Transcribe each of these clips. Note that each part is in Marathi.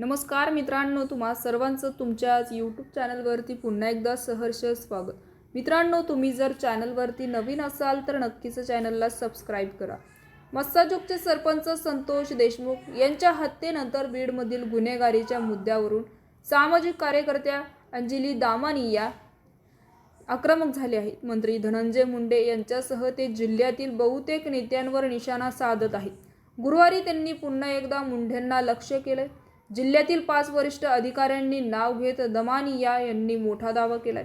नमस्कार मित्रांनो तुम्हा सर्वांचं तुमच्याच यूट्यूब चॅनलवरती पुन्हा एकदा सहर्ष स्वागत. मित्रांनो तुम्ही जर चॅनलवरती नवीन असाल तर नक्कीच चॅनलला सबस्क्राईब करा. मस्साजोगचे सरपंच संतोष देशमुख यांच्या हत्येनंतर बीडमधील गुन्हेगारीच्या मुद्द्यावरून सामाजिक कार्यकर्त्या अंजली दामानिया आक्रमक झाले आहेत. मंत्री धनंजय मुंडे यांच्यासह ते जिल्ह्यातील बहुतेक नेत्यांवर निशाणा साधत आहेत. गुरुवारी त्यांनी पुन्हा एकदा मुंढेंना लक्ष केलं जिल्ह्यातील पाच वरिष्ठ अधिकाऱ्यांनी नाव घेत दमानिया यांनी मोठा दावा केला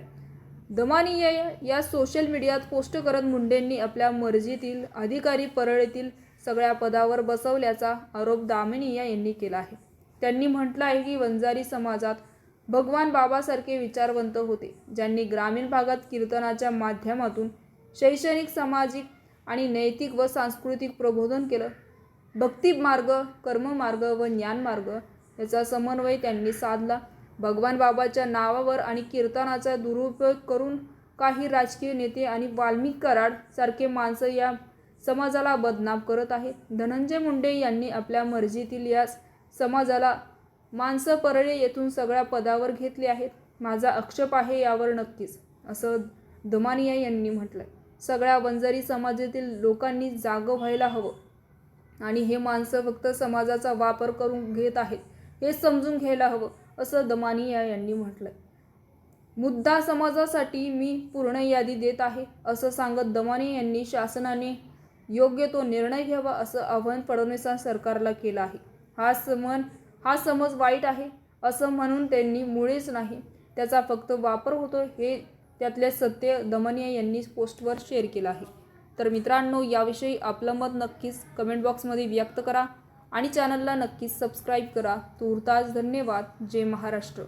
दमानिया या सोशल मीडियात पोस्ट करत मुंडेंनी आपल्या मर्जीतील अधिकारी परळीतील सगळ्या पदावर बसवल्याचा आरोप दामिनिया यांनी केला आहे. त्यांनी म्हटलं आहे की वंजारी समाजात भगवान बाबासारखे विचारवंत होते ज्यांनी ग्रामीण भागात कीर्तनाच्या माध्यमातून शैक्षणिक सामाजिक आणि नैतिक व सांस्कृतिक प्रबोधन केलं. भक्ती मार्ग कर्ममार्ग व ज्ञानमार्ग याचा समन्वय त्यांनी साधला. भगवान बाबाच्या नावावर आणि कीर्तनाचा दुरुपयोग करून काही राजकीय नेते आणि वाल्मिक कराड सारखे माणसं या समाजाला बदनाम करत आहेत. धनंजय मुंडे यांनी आपल्या मर्जीतील या समाजाला माणसं परळे येथून सगळ्या पदावर घेतले आहेत. माझा आक्षेप आहे यावर नक्कीच असं दमानिया यांनी म्हटलंय. सगळ्या वंजारी समाजातील लोकांनी जागं व्हायला हवं आणि हे माणसं फक्त समाजाचा वापर करून घेत आहेत. हे समजून घ्यायला हवं असं दमानिया यांनी म्हटलंय. मुद्दा समाजासाठी मी पूर्ण यादी देत आहे असं सांगत दमानी यांनी शासनाने योग्य तो निर्णय घ्यावा असं आव्हान फडणवीसां सरकारला केलं आहे. हा समन हा समज वाईट आहे असं म्हणून त्यांनी मुळेच नाही त्याचा फक्त वापर होतो हे त्यातले सत्य दमनिया यांनी पोस्टवर शेअर केलं आहे. तर मित्रांनो याविषयी आपलं मत नक्कीच कमेंट बॉक्समध्ये व्यक्त करा. आणि चॅनलला नक्कीच सबस्क्राईब करा. तूर्तास धन्यवाद. जय महाराष्ट्र.